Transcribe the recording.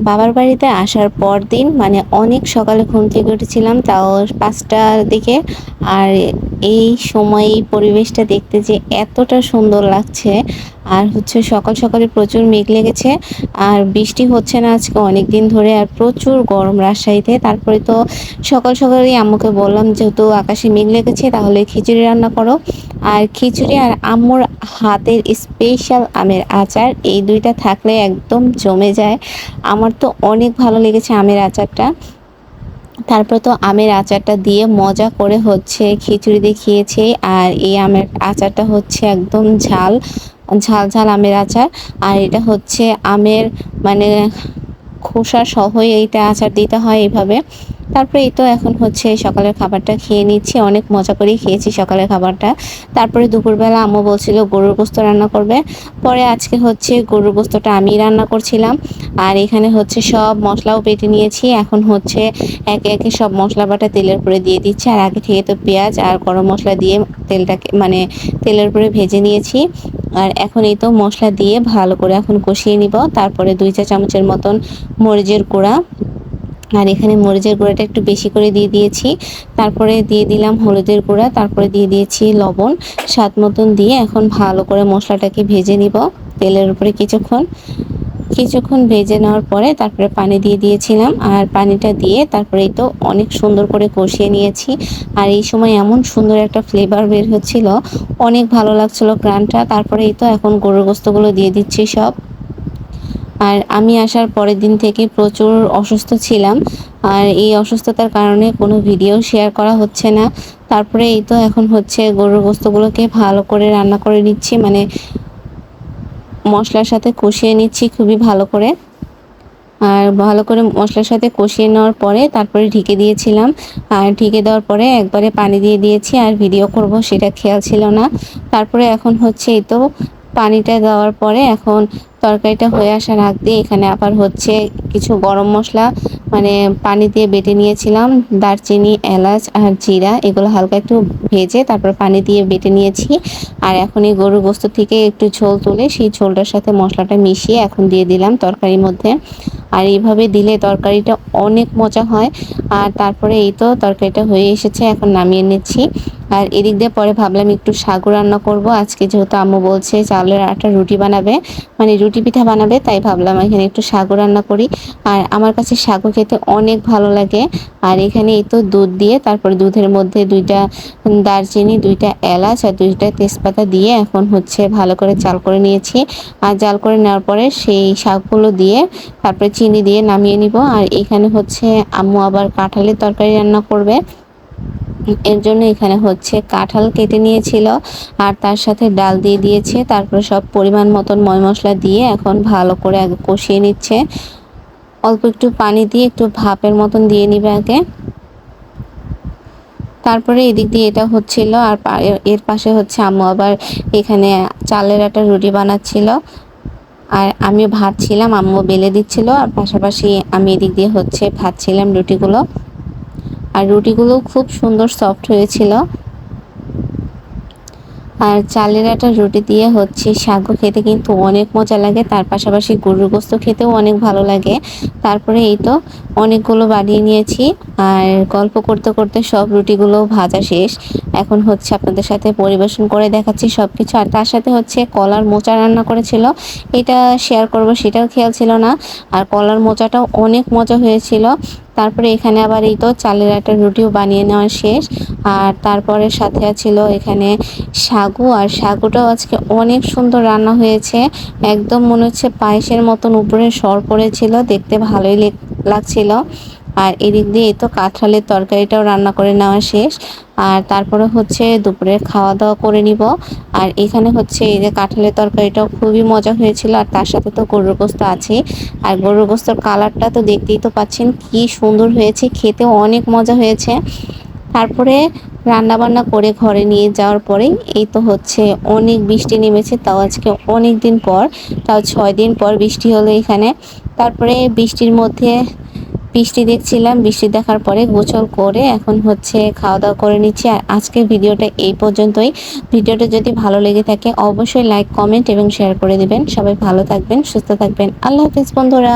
বাবার বাড়িতে আসার পর দিন মানে অনেক সকালে ঘুম থেকে উঠেছিলাম তাও পাঁচটার দিকে আর এই সময়, এই পরিবেশটা দেখতে যে এতটা সুন্দর লাগছে। আর হচ্ছে সকাল সকালে প্রচুর মেঘ লেগেছে। আর বৃষ্টি হচ্ছে না আজকে অনেক দিন ধরে, আর প্রচুর গরম রাজশাহীতে। তারপরে তো সকাল সকালেই আম্মুকে বললাম, যেহেতু আকাশে মেঘ লেগেছে, তাহলে খিচুড়ি রান্না করো। আর খিচুড়ি আর আম্মুর হাতের স্পেশাল আমের আচার, এই দুইটা থাকলে একদম জমে যায়। আমার তো অনেক ভালো লেগেছে আমের আচারটা। তারপর তো আমের আচারটা দিয়ে মজা করে হচ্ছে খিচুড়ি দিয়ে খেয়েছি, আর এই আমের আচারটা হচ্ছে একদম ঝাল ঝাল ঝাল আমের আচার। আর এটা হচ্ছে আমের মানে খোসা সহই এইটা আচার দিতে হয় এইভাবে। তারপরে এই তো এখন হচ্ছে সকালের খাবারটা খেয়ে নিচ্ছি, অনেক মজা করেই খেয়েছি সকালের খাবারটা। তারপরে দুপুরবেলা আম্মু বলছিল গরুর গোস্ত রান্না করবে। পরে আজকে হচ্ছে গরুর গোস্তটা আমি রান্না করছিলাম। আর এখানে হচ্ছে সব মশলাও পেটে নিয়েছি। এখন হচ্ছে একে একে সব মশলা বাটা তেলের উপরে দিয়ে দিচ্ছি। আর আগে থেকে তো পেঁয়াজ আর গরম মশলা দিয়ে তেলটাকে মানে তেলের উপরে ভেজে নিয়েছি। আর এখন এই তো মশলা দিয়ে ভালো করে এখন কষিয়ে নিব। তারপরে দুই চা চামচের মতন মরিচের গুঁড়া। আর এখানে মরিচের গুঁড়াটা একটু বেশি করে দিয়ে দিয়েছি। তারপরে দিয়ে দিলাম হলুদের গুঁড়া, তারপরে দিয়ে দিয়েছি লবণ। স্বাদ মতন দিয়ে এখন ভালো করে মশলাটাকে ভেজে নিব তেলের উপরে কিছুক্ষণ। কিছুক্ষণ ভেজে নেওয়ার পরে তারপরে পানি দিয়ে দিয়েছিলাম আর পানিটা দিয়ে তারপরে তো অনেক সুন্দর করে কষিয়ে নিয়েছি। আর এই সময় এমন সুন্দর একটা ফ্লেভার বের হচ্ছিল, অনেক ভালো লাগছিল গ্রানটা তারপরে এই তো এখন গরুর গোস্তগুলো দিয়ে দিচ্ছি সব। আর আমি আসার পরের দিন থেকে প্রচুর অসুস্থ ছিলাম। আর এই অসুস্থতার কারণে কোনো ভিডিও শেয়ার করা হচ্ছে না। তারপরে এই তো এখন হচ্ছে গরুর গোস্তগুলোকে ভালো করে রান্না করে নিচ্ছি মানে মশলার সাথে কষিয়ে নিচ্ছি খুবই ভালো করে। আর ভালো করে মশলার সাথে কষিয়ে নেওয়ার পরে তারপরে ঢেকে দিয়েছিলাম। আর ঢেকে দেওয়ার পরে একবারে পানি দিয়ে দিয়েছি, আর ভিডিও করব সেটা খেয়াল ছিল না। তারপরে এখন হচ্ছে এই তো পানিটা দেওয়ার পরে এখন তরকারিটা হয়ে আসার আগ দিয়ে এখানে আবার হচ্ছে কিছু গরম মশলা মানে পানি দিয়ে বেটে নিয়েছিলাম। দারচিনি, এলাচ আর জিরা, এগুলো হালকা একটু ভেজে তারপর পানি দিয়ে বেটে নিয়েছি। আর এখন এই গরুর গোস্ত থেকে একটু ঝোল তুলে সেই ঝোলটার সাথে মশলাটা মিশিয়ে এখন দিয়ে দিলাম তরকারির মধ্যে। আর এইভাবে দিলে তরকারিটা অনেক মজা হয়। আর তারপরে এই তো তরকারিটা হয়ে এসেছে, এখন নামিয়ে নিচ্ছি। আর এদিক দিয়ে পরে ভাবলাম একটু সাগু রান্না করব। আজকে যেহেতু আম্মু বলছে চাউলের আটা রুটি বানাবে মানে রুটি পিঠা বানাবে, তাই ভাবলাম এখানে একটু সাগু রান্না করি। আর আমার কাছে সাগু খেতে অনেক ভালো লাগে। আর এখানে এই তো দুধ দিয়ে তারপরে দুধের মধ্যে দুইটা দারচিনি, দুইটা এলাচ আর দুইটা তেজপাতা দিয়ে এখন হচ্ছে ভালো করে চাল করে নিয়েছি। আর জাল করে নেওয়ার পরে সেই শাকগুলো দিয়ে তারপরে চিনি দিয়ে নামিয়ে নিব। আর এখানে হচ্ছে আম্মু আবার কাঁঠালের তরকারি রান্না করবে। এর জন্য এখানে হচ্ছে কাঁঠাল কেটে নিয়েছিল আর তার সাথে ডাল দিয়ে দিয়েছে। তারপরে সব পরিমাণ মতন ময় মশলা দিয়ে এখন ভালো করে আগে কষিয়ে নিচ্ছে। অল্প একটু পানি দিয়ে একটু ভাপের মতন দিয়ে নিবে আগে। তারপরে এদিক দিয়ে এটা হচ্ছিল আর এর পাশে হচ্ছে আম্মু আবার এখানে চালের একটা রুটি বানাচ্ছিল। আর আমি ভাত ছিলাম আম্মু বেলে দিচ্ছিল, আর পাশাপাশি আমি এদিক দিয়ে হচ্ছে ভাত ছিলাম রুটিগুলো। আর রুটিগুলো খুব সুন্দর সফট হয়েছিল। আর চালের একটা রুটি দিয়ে হচ্ছে শাকও খেতে কিন্তু অনেক মজা লাগে। তার পাশাপাশি গরুর গোস্ত খেতেও অনেক ভালো লাগে। তারপরে এই তো অনেকগুলো বানিয়ে নিয়েছি আর গল্প করতে করতে সব রুটিগুলো ভাজা শেষ। এখন হচ্ছে আপনাদের সাথে পরিবেশন করে দেখাচ্ছি সব কিছু আর তার সাথে হচ্ছে কলার মোচা রান্না করেছিল। এটা শেয়ার করব, সেটাও খেয়াল ছিল না। আর কলার মোচাটাও অনেক মজা হয়েছিল। তারপরে এখানে আবার এই তো চালের একটা রুটিও বানিয়ে নেওয়া শেষ। আর তারপরে সাথে ছিল এখানে সাগু। আর সাগুটাও আজকে অনেক সুন্দর রান্না হয়েছে। একদম মনে হচ্ছে পায়েসের মতন উপরে সর পড়েছিল। দেখতে ভালোই লাগছিল। আর এদিক দিয়ে তো কাঁঠালের তরকারিটাও রান্না করে নেওয়া শেষ। আর তারপরে হচ্ছে দুপুরে খাওয়া দাওয়া করে নিব। আর এখানে হচ্ছে এই যে কাঁঠালের তরকারিটাও খুবই মজা হয়েছিল। আর তার সাথে তো গরুর গোস্ত আছে। আর গরুর গোস্তর কালারটা তো দেখতেই তো পাচ্ছেন কি সুন্দর হয়েছে। খেতেও অনেক মজা হয়েছে। তারপরে রান্না বান্না করে ঘরে নিয়ে যাওয়ার পরে এই তো হচ্ছে অনেক বৃষ্টি নেমেছে। তাও আজকে অনেক দিন পর, তাও ছয় দিন পর বৃষ্টি হলো এখানে। তারপরে বৃষ্টির মধ্যে বৃষ্টি দেখছিলাম, বৃষ্টি দেখার পরে গোছল করে এখন হচ্ছে খাওয়া দাওয়া করে নিচ্ছি। আর আজকের ভিডিওটা এই পর্যন্তই। ভিডিওটা যদি ভালো লেগে থাকে অবশ্যই লাইক কমেন্ট এবং শেয়ার করে দিবেন। সবাই ভালো থাকবেন, সুস্থ থাকবেন। আল্লাহ হাফিজ বন্ধুরা।